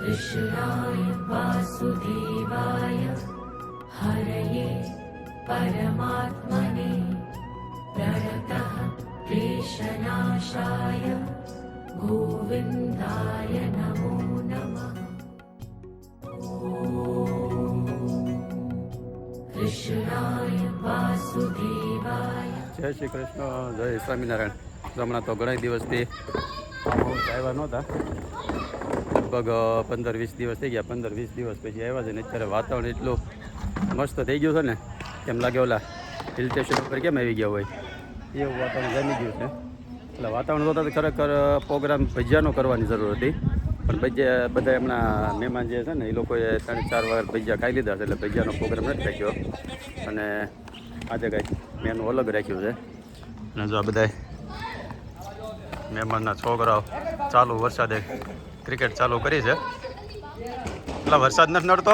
कृष्णाय वासुदेवाय हरये परमात्मने प्रणतः क्लेशनाशाय गोविन्दाय नमो नमः कृष्णाय वासुदेवाय જય શ્રી કૃષ્ણ જય સ્વામિનારાયણ તો હમણાં તો ઘણા દિવસથી બહુ આવ્યા નહોતા લગભગ પંદર વીસ દિવસ થઈ ગયા. પંદર વીસ દિવસ પછી આવ્યા છે ને અત્યારે વાતાવરણ એટલું મસ્ત થઈ ગયું છે ને, કેમ લાગે ઓલા હિલ સ્ટેશન ઉપર કેમ આવી ગયા હોય? એવું વાતાવરણ જામી ગયું છે. એટલે વાતાવરણ જોતા તો ખરેખર પ્રોગ્રામ ભજીયાનો કરવાની જરૂર હતી. પણ ભજીયા, બધા એમના મહેમાન જે છે ને, એ લોકોએ ત્રણ ચાર વાર ભજીયા ખાઈ લીધા છે, એટલે ભજીયાનો પ્રોગ્રામ નથી રાખ્યો. અને આજે કંઈક મેનુ અલગ રાખ્યું છે. અને જો આ બધા મહેમાનના છોકરાઓ ચાલુ વરસાદે ક્રિકેટ ચાલુ કરી છે. એટલે વરસાદ નથી નડતો?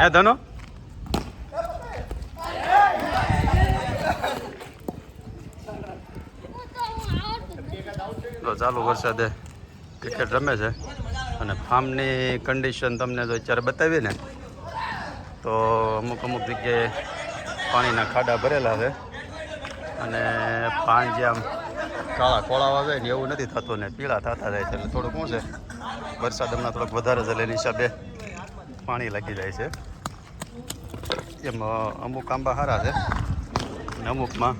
હે ધનો? ચાલુ વરસાદે ક્રિકેટ રમે છે. અને ફાર્મની કન્ડિશન તમને જો અત્યારે બતાવીએ ને, તો અમુક અમુક જગ્યાએ પાણીના ખાડા ભરેલા છે. અને પાણી જે આમ કાળા કોળાવા જાય ને એવું નથી થતું ને પીળા થતા જાય છે એટલે થોડુંક શું છે, વરસાદ હમણાં થોડોક વધારે છે એની હિસાબે પાણી લાગી જાય છે. એમ અમુક આંબા સારા છે અને અમુકમાં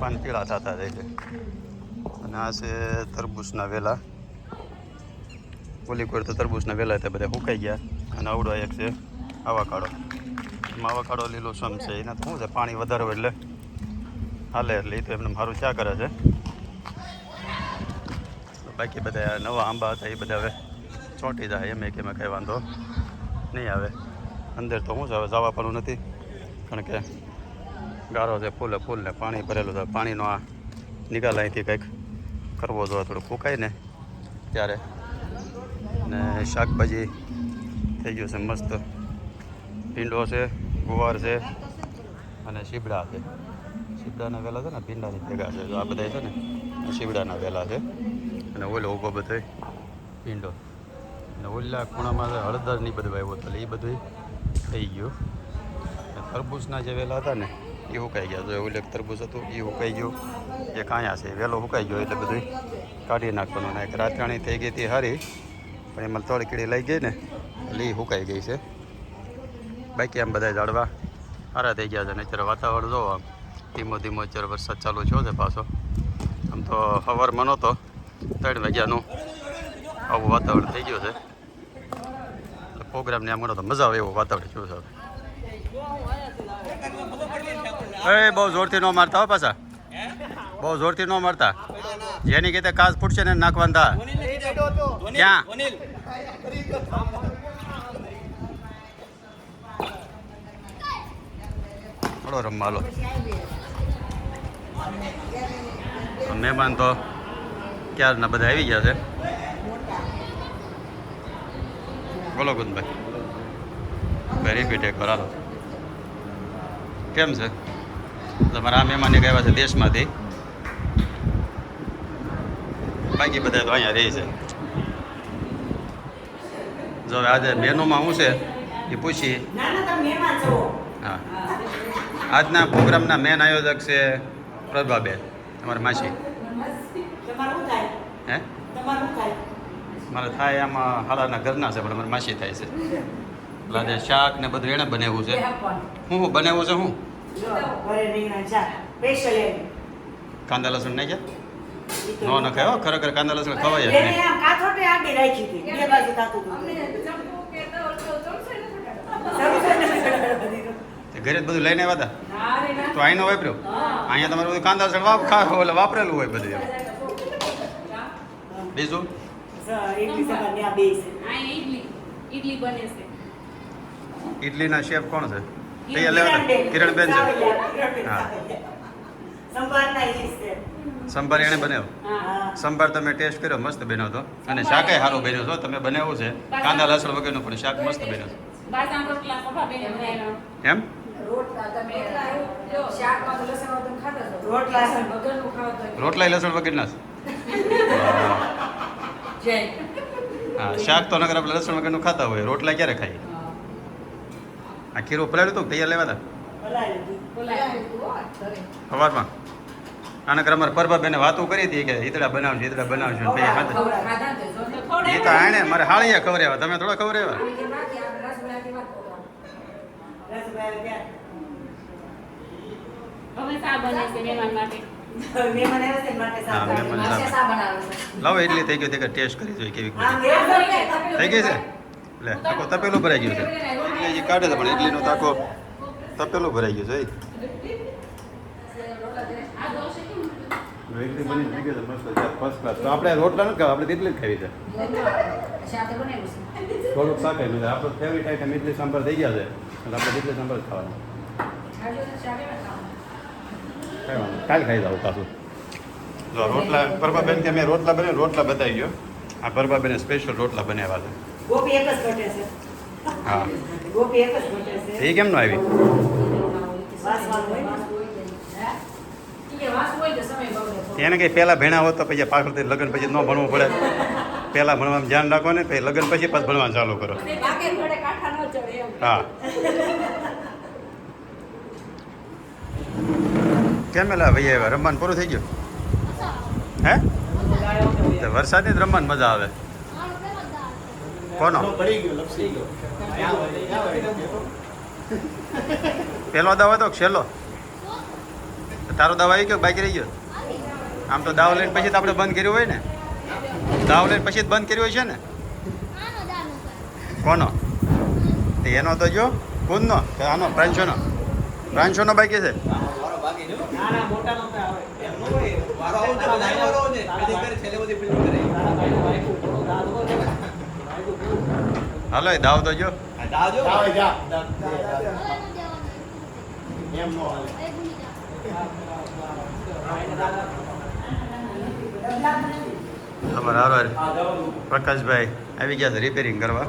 પાન પીળા થતા જાય છે. અને આ છે તરબૂચના વેલા. ઓલી કોર તો તરબૂચના વેલા તે બધા સુકાઈ ગયા. અને આવડો એક છે, આવાકાડો. એમાં આવાકાડો લીલો સમ છે, એના શું છે, પાણી વધારે એટલે હાલે એટલે એ તો એમને મારું ચા કરે છે. બાકી બધા નવા આંબા હતા, એ બધા હવે ચોંટી જાય એમ કે એમાં કંઈ વાંધો નહીં આવે. અંદર તો શું છે હવે જવા પણ નથી, કારણ કે ગારો છે ફૂલે ફૂલ ને પાણી ભરેલું છે. પાણીનો આ નિકાલ અહીંથી કંઈક કરવો જોઈએ, થોડું ફૂંકાય ને ત્યારે. ને શાકભાજી થઈ ગયું છે, મસ્ત. ભીંડો છે, ગુવાર છે અને શીબડા છે. શીબડાના વેલા છે ને, ભીંડાની ભેગા છે. આ બધા છે ને, શીબડાના વેલા છે. અને ઓલો ઊભો બધો ભીંડો ને ઓલા ખૂણામાં હળદરની બધું આવ્યો એટલે એ બધું થઈ ગયું. તરબૂચના જે વેલા હતા ને, એ હુકાઈ ગયા. તો ઓલે એક તરબૂચ હતું, એ હુકાઈ ગયું. એ કાંયા છે, વેલો હુકાઈ ગયો એટલે બધું કાઢી નાખવાનું. અને એક રાતરાણી થઈ ગઈ હતી હારી, પણ એમાં તળ કીડી લઈ ગઈ ને, એટલે એ હુકાઈ ગઈ છે. બાકી આમ બધા ઝાડવા સારા થઈ ગયા છે. ને અત્યારે વાતાવરણ જોવો આમ ધીમો ધીમો અત્યારે વરસાદ ચાલુ છે પાછો. આમ તો સવારમાં નહોતો ત્રણ વાગ્યાનું આવું વાતાવરણ થઈ ગયું છે. પ્રોગ્રામને આમ ગણો તો મજા આવે એવું વાતાવરણ થયું છે એ, બહુ જોરથી ન મારતા હો પાછા. બહુ જોરથી ન મારતા. જેની કીધે કાચ ફૂટશે ને નાખવાનું થા. ક્યાં? થોડો રમવાલો તો મહેમાન તો ક્યારના? બધા આવી ગયા છે? બોલો ગુંદભાઈ. વેરી ગુડ એક કરાલો કેમ છે? તમારા આ મહેમાન એક આવ્યા છે દેશમાંથી. બાકી બધા તો અહીંયા રહે છે. જો આજે મેનુમાં શું છે એ પૂછી હા. આજના પ્રોગ્રામના મેન આયોજક છે પ્રભાબેન અમારા માસી. હે? મારે થાય આમાં હાલાના ઘરના છે પણ અમારી માસી થાય છે. એટલે શાક ને બધું એણે બનાવ્યું છે. હું હું બનાવ્યું છે હું? કાંદા લસણ નહીં ગયા? ન ખાયો હો ખરેખર કાંદા લસણ ખવાય જ નહીં. તે ઘરે જ બધું લઈને આવ્યા હતા? તો આઈનો વાપર્યો? અહીંયા તમારું બધું કાંદા લસણ વાપ ખા એટલે વાપરેલું હોય બધું બીજું ઇડલી ઈડલી બને છે. ઇડલીના શેફ કોણ છે? કિરણબેન છે. હા. સંભાર એણે બનાવ્યો? સંભાર તમે ટેસ્ટ કર્યો મસ્ત બન્યો હતો. અને શાકે સારું બન્યો છો તમે બનાવ્યું છે. કાંદા લસણ વગરનું પણ શાક મસ્ત બન્યો છે. એમ? રોટલા લસણ વગરના છે હા શાક તો નગર આપણે લસણ વગરનું ખાતા હોય રોટલા ક્યારે ખાઈએ? આ ખીરું પલાળ્યું હતું તૈયાર લેવા હતા સવારમાં આના કર અમારે પરબા બેને વાતો કરી હતી કે ઈતડા બનાવજો ઈતડા બનાવજો બે ખાધા એ તો આણે મારે હાળીયા ખવડાવ્યા તમે થોડા ખવડાવ્યા? હવે શા બને છે મહેમાન માટે? લાવો એટલી થઈ તે ટેસ્ટ કરી જોઈએ કેવી થઈ ગઈ છે? લે આખો તપેલું ભરાઈ ગયું છે. કાઢે છે પણ ઇડલીનું તો તપેલું ભરાઈ ગયું છે આપણે રોટલા નથી ખાવા આપણે ઇડલી જ ખાવી છે. થોડુંક શાક આપણે આપણો ફેવરિટ આઈટમ ઇડલી સાંભાર થઈ ગયા છે. એટલે આપણે ઇડલી સાંભાર ખાવાનું. કઈ વાંધો નહીં. ખાઈ જાવ પાછું. જો રોટલા પરબાબેન કે મેં રોટલા બને રોટલા બતાવી ગયો. આ પરબાબેને સ્પેશિયલ રોટલા બનાવ્યા છે ગોપી એક જ ઘટે છે. હા. ગોપી એક જ ઘટે છે. એ કેમ ન આવી. એને કંઈ પહેલાં ભણ્યા હોત તો પછી પાછળથી લગ્ન પછી ન ભણવું પડે. પહેલાં ભણવામાં ધ્યાન રાખો ને પછી લગ્ન પછી પાછું ભણવાનું ચાલુ કરો. બાકી ઘોડે કાંઠા ન ચડે એમ. હા. કેમ એલા ભાઈ આવ્યા? રમવાનું પૂરું થઈ ગયું? હે? વરસાદની જ રમવાની મજા આવે. કોનો? પેલો દાવ હતો છેલ્લો? તારો દાવ આવી ગયો બાકી રહી ગયો? આમ તો દાવ લઈને પછી તો આપણે બંધ કર્યું હોય ને? દાવ લઈને પછી જ બંધ કર્યું હોય છે ને? કોનો? એનો તો જો કુદનો આનો? પ્રાંશોનો? પ્રાંશોનો બાકી છે? હાલો દાવ તો જો. તમારા હારો પ્રકાશભાઈ આવી ગયા છે રિપેરિંગ કરવા.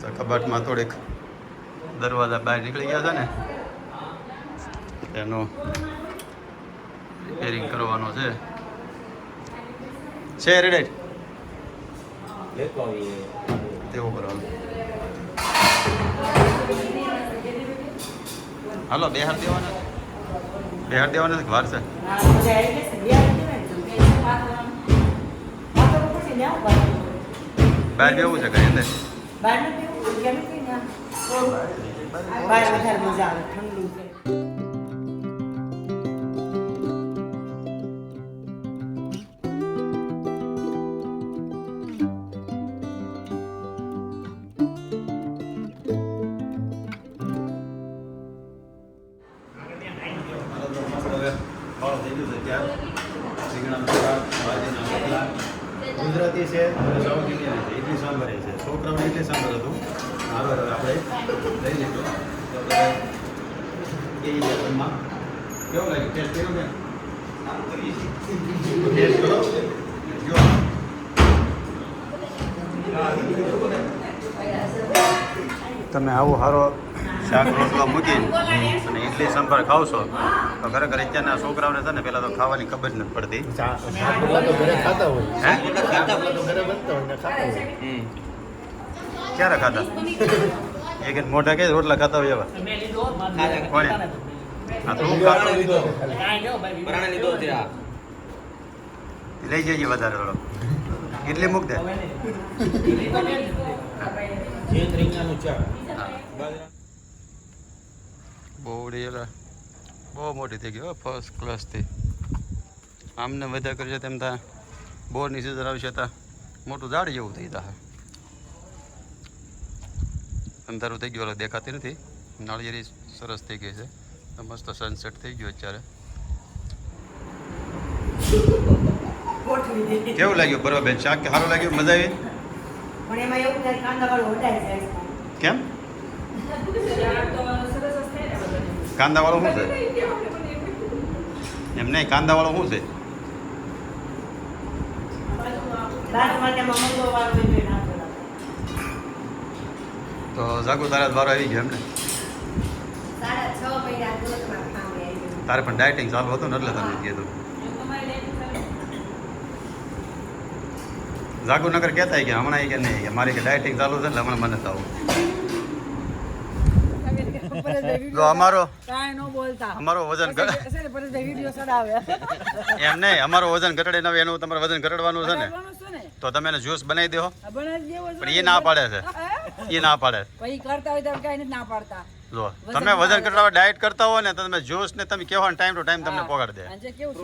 તો કબાટમાં થોડીક દરવાજા બહાર નીકળી ગયા છે ને. એનું રિપેરિંગ કરવાનો છે. છે રેડેટ તેવું કરવાનું. હાલો બે હાથ દેવાના બે હાથ દેવાના છે વાર છે? મજા આવી આવી. બહાર બેવું છે કઈ અંદર બહાર નથી એવું, જગ્યા નથી બહાર વધારે મજા આવે ઠંડુ છે ગુજરાતી છે, અને સાઉથ ઇન્ડિયન છે ઇડલી સાંભાર છે. છોકરાઓને ઇડલી સાંભાર હતું આગળ આપણે લઈ લીધું તો આપણે તમે આવો સારો શાક રોટલો મૂકીને. ઇડલી સંભાર ખાવશો તો ખરેખર અત્યારના છોકરાઓને છે ને પહેલાં તો ખાવાની ખબર જ નથી પડતી. ક્યારે ખાતા એક મોટા કે રોટલા ખાતા હોય એવા? કોણે? હા તો લઈ જઈએ વધારે થોડો ઇડલી મૂક દે. બોવડી એલા બહુ મોટી થઈ ગઈ ફર્સ્ટ ક્લાસથી આમને વધારે કરશે તેમ તા બોરની સિઝન આવશે તા મોટું ઝાડ જેવું થઈ તા અંધારું થઈ ગયું એટલે દેખાતી નથી. નાળિયેરી સરસ થઈ ગઈ છે. તો મસ્ત સનસેટ થઈ ગયો અત્યારે. કેવું લાગ્યું બરોબર બેન? શાક કે સારું લાગ્યું? મજા આવી? છે. કેમ? કાંદાવાળું શું છે? એમ નહીં કાંદાવાળું શું છે? તો જાગુ તારા દ્વારા આવી ગયો એમ ને સાડા છ મહિના દૂધમાં ખાંડ આવી. તારે પણ ડાયટિંગ ચાલુ હતું ને એટલે તમને કીધું. જાગુનગર કહેતા કે હમણાં કે નહીં કે મારી કે ડાયટિંગ ચાલુ છે એટલે હમણાં મને થવું જો અમારો કાંઈ ન બોલતા. અમારો વજન ઘ- છે ને પરેશભાઈ વીડિયો ચડાવે. એમ નહીં અમારું વજન ઘટાડે નવે એનું તમારે વજન ઘટાડવાનું છે ને. ને. તો તમે એને જ્યુસ બનાવી દેવો પણ એ ના. પાડે છે. એ ના પાડે. પછી કરતા હોય તો કાંઈ ના પાડતા. જો તમે વજન ઘટાડવા ડાયટ કરતા હો ને તો તમે જ્યુસ ને તમે કહેવાનો ટાઈમ ટુ ટાઈમ તમને પોગાડી દે. કેવું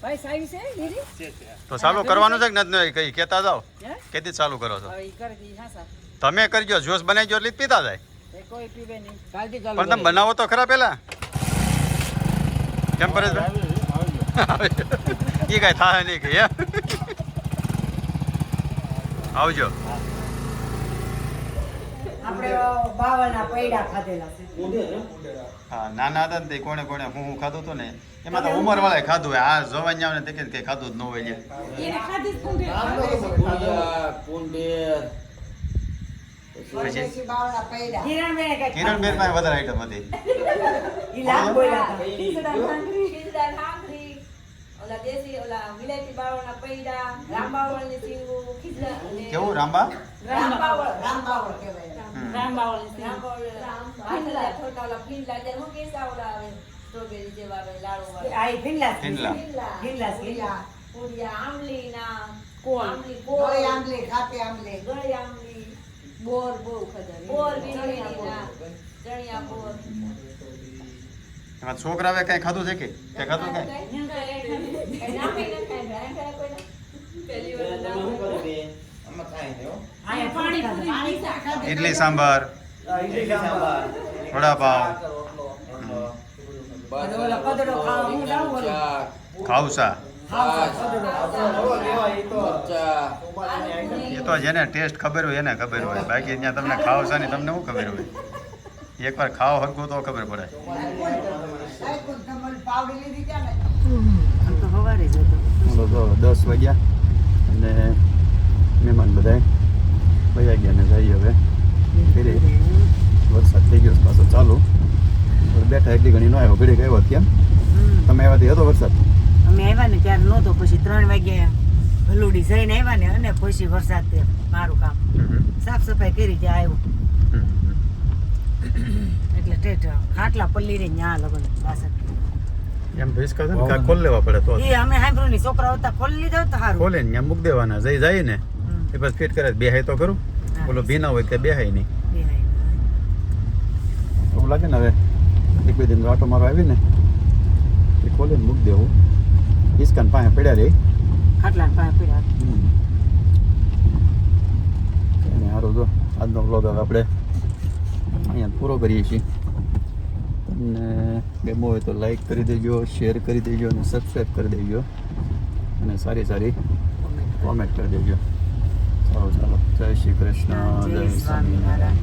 છે તો ચાલુ કરવાનું છે? કે નથી? કઈ કહેતા જાઓ. કેતી ચાલુ કરો છો? હવે ઈ કરે ઈ હા સા તમે કરજો જ્યુસ બનાવી જો એટલે પીતા જાય. કોઈ પીવે નહીં. કાલથી ચાલુ પણ તમે બનાવો તો ખરા પેલા. કેમ પરેશભાઈ એ કઈ થાય નહીં કે આવજો. આપણે બાવળના પૈડા ખાધેલા છે. હા નાના હતા ને કોણે કોણે હું હું ખાધું હતું ને એમાં તો ઉમર વાળા ખાધું હોય. આ જોવાની આવે ને તે કે કઈ ખાધું જ ન હોય કિરણબેને પાસે વધારે આઈટમ હતી. ઓલા દેશી ઓલા વિલાયતી બાવળના પૈડા રામબાવળની સીંગું અને કેવું? રાંબા રામબાવળ રામબાવળ ઓલા હું કેસા ઓલા આવે સ્ટ્રોબેરી જેવા આવે લાડુ આ ફિનલા. ફીંડલા ફિનલાસ, ફિનલા. પૂરિયા આંબલીના કોળ. આંબલી આમલી ગળી આમલી બોર બહુ ખબર બોર વીણીના ચણિયા બોર. એમાં છોકરાએ કઈ ખાધું છે કે? ખાધું કઈ? ઇડલી સાંભાર. ન ખાવસા એ તો જેને ટેસ્ટ ખબર હોય એને ખબર હોય. બાકી ત્યાં તમને ખાવસા ની તમને શું ખબર હોય? એકવાર ખાવ હરકું તો ખબર પડે. દસ વાગ્યા અને મહેમાન બધાય વયા ગયા ને જઈએ હવે. વરસાદ થઈ ગયો પાછો ચાલુ. બેઠા એટલી ઘણી નો આવ્યો ઘડી ગયો કેમ હમ. તમે આવ્યાથી હતો વરસાદ? અમે આવ્યા ને ત્યારે નહોતો પછી ત્રણ વાગે ભલુડી જઈને આવ્યા ને અને પછી વરસાદ તે મારું કામ. સાફ સફાઈ કરી ત્યાં આવ્યો. એટલે ઠેઠ ખાટલા પલ્લી રે ન્યા લગન બાસણ એમ ભેસકા છે ને ખોલ લેવા પડે તો એ અમે સાંભળ્યું નહીં છોકરા હતા ખોલી લીધા તો સારું. ખોલે ને મૂક દેવાના. જઈ જાય ને એ બસ ફિટ કરે બેહાય તો હા. ઓલો ભીના હોય કે બેહાય નહીં. બેહાય. એવું લાગે ને હવે? એક બે દિન આટો મારો આવીને એ ખોલીને મૂકી દેવું હિસકાન પાસે પડ્યા રહી આટલા પાસે પડ્યા. સારું જો આજનો બ્લોગ આપણે અહીંયા પૂરો કરીએ છીએ. તમને ગમો હોય તો લાઈક કરી દેજો શેર કરી દેજો અને સબસ્ક્રાઈબ કરી દેજો. અને સારી સારી કોમેન્ટ કરી દેજો. સારું ચાલો. જય શ્રી કૃષ્ણ જય સ્વામિનારાયણ.